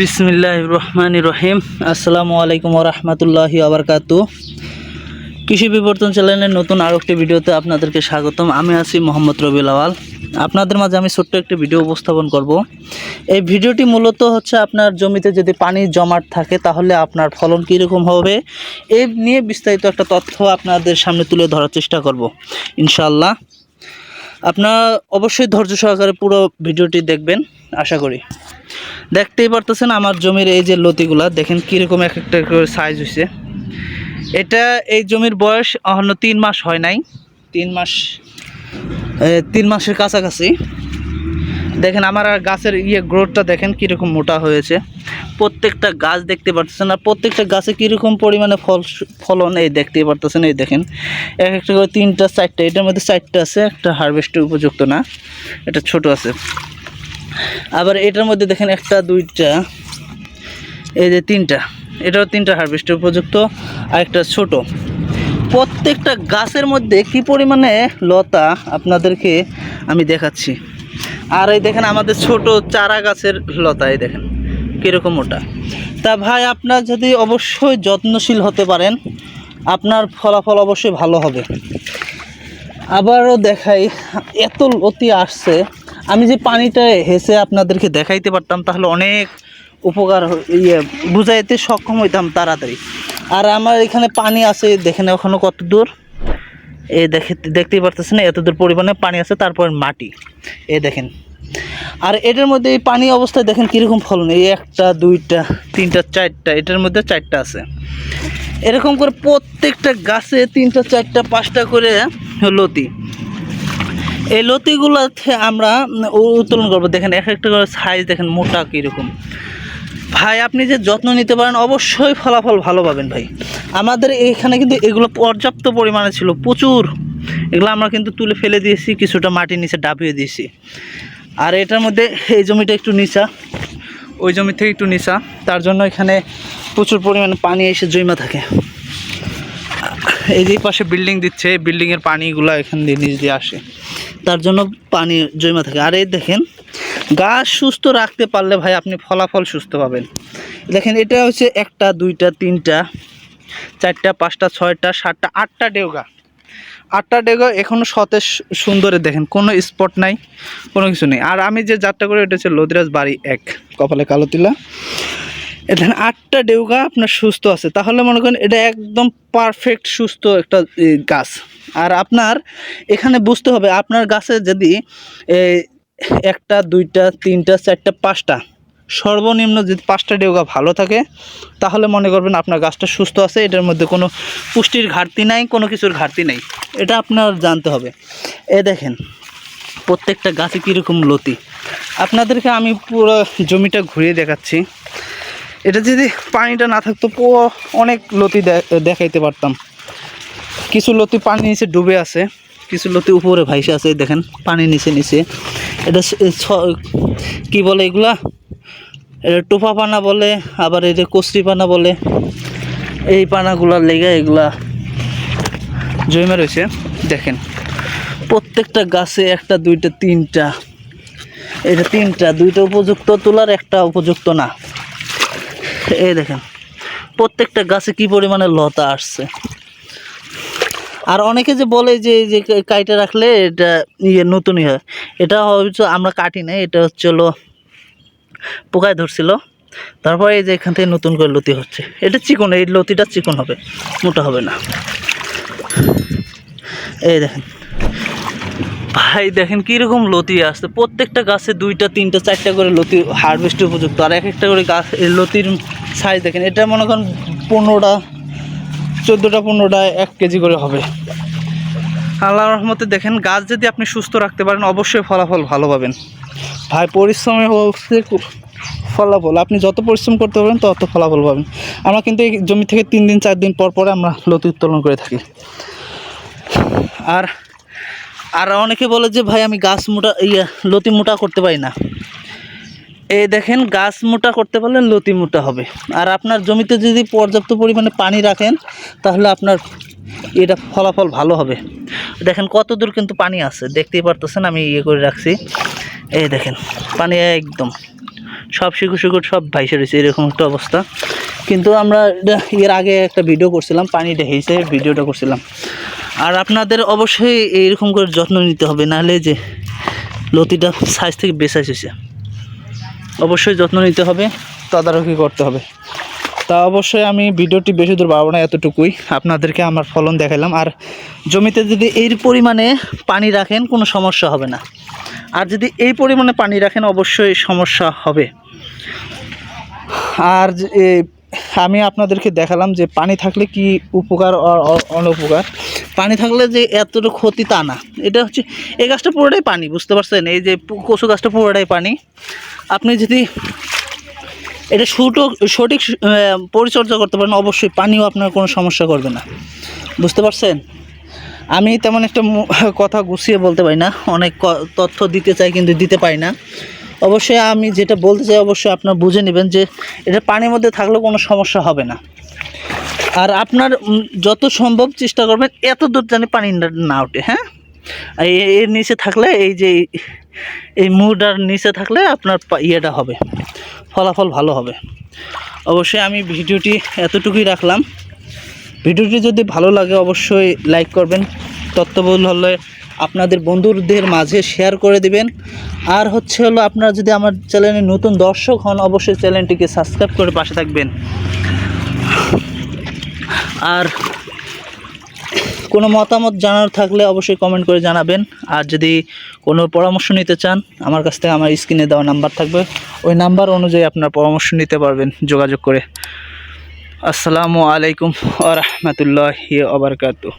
বিসমিল্লাহ রহমান রহিম। আসসালামু আলাইকুম রহমতুল্লাহি আবরকাতু কৃষি বিবর্তন চ্যানেলের নতুন আরও একটি ভিডিওতে আপনাদেরকে স্বাগতম। আমি আছি মোহাম্মদ রবিউল আওয়াল আপনাদের মাঝে আমি ছোট্ট একটি ভিডিও উপস্থাপন করব। এই ভিডিওটি মূলত হচ্ছে আপনার জমিতে যদি পানি জমাট থাকে তাহলে আপনার ফলন কীরকম হবে? এই নিয়ে বিস্তারিত একটা তথ্য আপনাদের সামনে তুলে ধরার চেষ্টা করব। ইনশাআল্লাহ। আপনারা অবশ্যই ধৈর্য সহকারে পুরো ভিডিওটি দেখবেন, আশা করি। দেখতেই পারতেছেন আমার জমির এই যে লতিগুলা, দেখেন কীরকম এক একটা সাইজ হয়েছে এটা এই জমির বয়স অন্য তিন মাস হয় নাই। তিন মাস তিন মাসের কাছাকাছি। দেখেন আমার আর গাছের ইয়ে গ্রোথটা দেখেন কীরকম মোটা হয়েছে। প্রত্যেকটা গাছ দেখতে পারতেছেন আর প্রত্যেকটা গাছে কীরকম পরিমাণে ফল, ফলন এই দেখতেই পারতেছেন, এই দেখেন। এক একটা করে তিনটা, চারটা, এটার মধ্যে চারটা আছে, একটা হারভেস্টের উপযুক্ত না, এটা ছোট আছে। আবার এটার মধ্যে দেখেন একটা, দুইটা, এই যে তিনটা, এটাও তিনটা হারভেস্টের উপযুক্ত, আর একটা ছোট। প্রত্যেকটা গাছের মধ্যে কি পরিমাণে লতা আপনাদেরকে আমি দেখাচ্ছি। আর এই দেখেন আমাদের ছোট চারা গাছের লতা, এই দেখেন, কীরকম ওটা। তা ভাই, আপনার যদি অবশ্যই যত্নশীল হতে পারেন, আপনার ফলাফল অবশ্যই ভালো হবে। আবারও দেখাই, এত লতি আসছে। আমি যে পানিটা হেসে আপনাদেরকে দেখাইতে পারতাম, তাহলে অনেক উপকার ইয়ে বুঝাইতে সক্ষম হইতাম তাড়াতাড়ি। আর আমার এখানে পানি আছে, দেখেন এখনও কত দূর। এ দেখে দেখতেই পারতেছেন এত দূর পরিমাণে পানি আছে, তারপর মাটি। এ দেখেন। আর এটার মধ্যে এই পানি অবস্থায় দেখেন কীরকম ফলন? এই একটা, দুইটা, তিনটা, চারটা, এটার মধ্যে চারটা আছে। এরকম করে প্রত্যেকটা গাছে তিনটা, চারটা, পাঁচটা করে লতি। এই লতিগুলোতে আমরা উত্তোলন করব। দেখেন, এক একটা করে সাইজ দেখেন মোটা কীরকম। ভাই, আপনি যে যত্ন নিতে পারেন, অবশ্যই ফলাফল ভালো পাবেন ভাই। আমাদের এখানে কিন্তু এগুলো পর্যাপ্ত পরিমাণে ছিল, প্রচুর। এগুলো আমরা কিন্তু তুলে ফেলে দিয়েছি, কিছুটা মাটির নিচে ডাবিয়ে দিয়েছি। আর এটার মধ্যে এই জমিটা একটু নিচা, ওই জমি থেকে একটু নিচা। তার জন্য এখানে প্রচুর পরিমাণে পানি এসে জমা থাকে। এই যে পাশে বিল্ডিং দিচ্ছে বিল্ডিংয়ের পানিগুলো এখান দিয়ে নিচ দিয়ে আসে। তার জন্য পানি জমা থাকে। আর এই দেখেন গাছ সুস্থ রাখতে পারলে ভাই আপনি ফলাফল সুস্থ পাবেন। দেখেন, এটা হচ্ছে একটা, দুইটা, তিনটা, চারটা, পাঁচটা, ছয়টা, সাতটা, আটটা ডেউগা আটটা ডেউগা এখনও সতেজ সুন্দরে দেখেন, কোনো স্পট নাই, কোনো কিছু নেই। আর আমি যে যাত্রা করি, এটা হচ্ছে লদিরাজ বাড়ি এক, কপালে কালো তিলা। এখানে আটটা ডেউগা আপনার সুস্থ আছে। তাহলে মনে করেন, এটা একদম পারফেক্ট সুস্থ একটা গাছ। আর আপনার এখানে বুঝতে হবে, আপনার গাছে যদি একটা, দুইটা, তিনটা, চারটা, পাঁচটা। সর্বনিম্ন যদি পাঁচটা ডেউগা ভালো থাকে, তাহলে মনে করবেন আপনার গাছটা সুস্থ আছে, এটার মধ্যে কোনো পুষ্টির ঘাটতি নাই, কোনো কিছুর ঘাটতি নেই। এটা আপনার জানতে হবে। এ দেখেন, প্রত্যেকটা গাছে কীরকম লতি। আপনাদেরকে আমি পুরো জমিটা ঘুরিয়ে দেখাচ্ছি। এটা যদি পানিটা না থাকতো অনেক লতি দেখাইতে পারতাম। কিছু লতি পানি নিচে ডুবে আছে, কিছু লতি উপরে ভাইসে আছে, দেখেন পানি নিচে নিচে। এটা কি বলে এগুলা? এটা টোপা পানা বলে, আবার এটা কচরি পানা বলে। এই পানাগুলার লেগে এগুলা জমে রয়েছে। দেখেন, প্রত্যেকটা গাছে একটা, দুইটা, তিনটা। এটা তিনটা, দুইটা উপযুক্ত, তোলার একটা উপযুক্ত না। এই দেখেন, প্রত্যেকটা গাছে কি পরিমাণে লতা আসছে? আর অনেকে যে বলে যে যে কাইটে রাখলে এটা ইয়ে নতুনই হয়। এটা হচ্ছে আমরা কাটি নাই, এটা হচ্ছে হলো পোকায় ধরছিল। তারপরে এই যে এখান থেকে নতুন করে লতি হচ্ছে। এটা চিকন, এই লতিটা চিকন হবে, মোটা হবে না। এই দেখেন। ভাই, দেখেন কীরকম লতি আসছে। প্রত্যেকটা গাছে দুইটা, তিনটা, চারটা করে লতি হারভেস্টের উপযুক্ত। আর এক একটা করে গাছ লতির সাইজ দেখেন, এটা মনে করেন পনেরোটা চোদ্দোটা পনেরোটা এক কেজি করে হবে। আল্লাহ রহমতে দেখেন গাছ যদি আপনি সুস্থ রাখতে পারেন অবশ্যই ফলাফল ভালো পাবেন। ভাই পরিশ্রমে হচ্ছে ফলাফল। আপনি যত পরিশ্রম করতে পারবেন তত ফলাফল পাবেন। আমরা কিন্তু এই জমি থেকে তিন দিন চার দিন পর পরে আমরা লতি উত্তোলন করে থাকি। আর আর অনেকে বলে যে ভাই আমি গাছ মোটা ইয়ে লতি মোটা করতে পারি না। এই দেখেন, গাছ মোটা করতে পারলে লতি মোটা হবে। আর আপনার জমিতে যদি পর্যাপ্ত পরিমাণে পানি রাখেন, তাহলে আপনার এটা ফলাফল ভালো হবে। দেখেন, কত দূর কিন্তু পানি আছে। দেখতেই পারতেছেন, আমি ইয়ে করে রাখছি। এই দেখেন, পানি একদম সব শিকড় শিকড় সব ভাইসে রয়েছে, এরকম একটা অবস্থা। কিন্তু আমরা এর আগে একটা ভিডিও করছিলাম পানি ঢেকেছে ভিডিওটা করছিলাম। আর আপনাদের অবশ্যই এইরকম করে যত্ন নিতে হবে, নাহলে যে লতিটা সাইজ থেকে বেসাইজ হয়েছে। অবশ্যই যত্ন নিতে হবে। তদারকি করতে হবে। তা অবশ্যই আমি ভিডিওটি বেশি দূর বাড়াবো না, এতটুকুই আপনাদেরকে আমার ফলন দেখালাম আর জমিতে যদি এই পরিমাণে পানি রাখেন, কোনো সমস্যা হবে না। আর যদি এই পরিমাণে পানি রাখেন, অবশ্যই সমস্যা হবে। আর আমি আপনাদেরকে দেখালাম যে পানি থাকলে কি উপকার অনুপকার। পানি থাকলে যে এতটা ক্ষতি তা না। এটা হচ্ছে, এই গাছটা পুরোটাই পানি, বুঝতে পারছেন? এই যে কচু গাছটা পুরোটাই পানি। আপনি যদি এটা সুটো সঠিক পরিচর্যা করতে পারেন, অবশ্যই পানিও আপনার কোনো সমস্যা করবে না। বুঝতে পারছেন? আমি তেমন একটা কথা গুছিয়ে বলতে পারি না। অনেক তথ্য দিতে চাই, কিন্তু দিতে পারি না। অবশ্যই আমি যেটা বলতে চাই, অবশ্যই আপনার বুঝে নেবেন যে এটা পানির মধ্যে থাকলেও কোনো সমস্যা হবে না। আর আপনার যত সম্ভব চেষ্টা করবেন এত দূর জানি পানি না- ওঠে হ্যাঁ? এর নিচে থাকলে এই যে, এই- এই মুডার নিচে থাকলে আপনার ইয়েটা হবে, ফলাফল ভালো হবে। অবশ্যই আমি ভিডিওটি এতটুকুই রাখলাম। ভিডিওটি যদি ভালো লাগে অবশ্যই লাইক করবেন তত্ত্ববহুল হলে আপনাদের বন্ধুদের মাঝে শেয়ার করে দিবেন। আর হচ্ছে হলো আপনারা যদি আমার চ্যানেলে নতুন দর্শক হন, অবশ্যই চ্যানেলটিকে সাবস্ক্রাইব করে পাশে থাকবেন। আর কোনো মতামত জানার থাকলে অবশ্যই কমেন্ট করে জানাবেন। আর যদি কোনো পরামর্শ নিতে চান, আমার কাছ থেকে আমার স্ক্রিনে দেওয়া নাম্বার থাকবে। ওই নাম্বার অনুযায়ী আপনার পরামর্শ নিতে পারবেন যোগাযোগ করে। আসসালামু আলাইকুম আ রহমতুল্লাহ আবরকাতু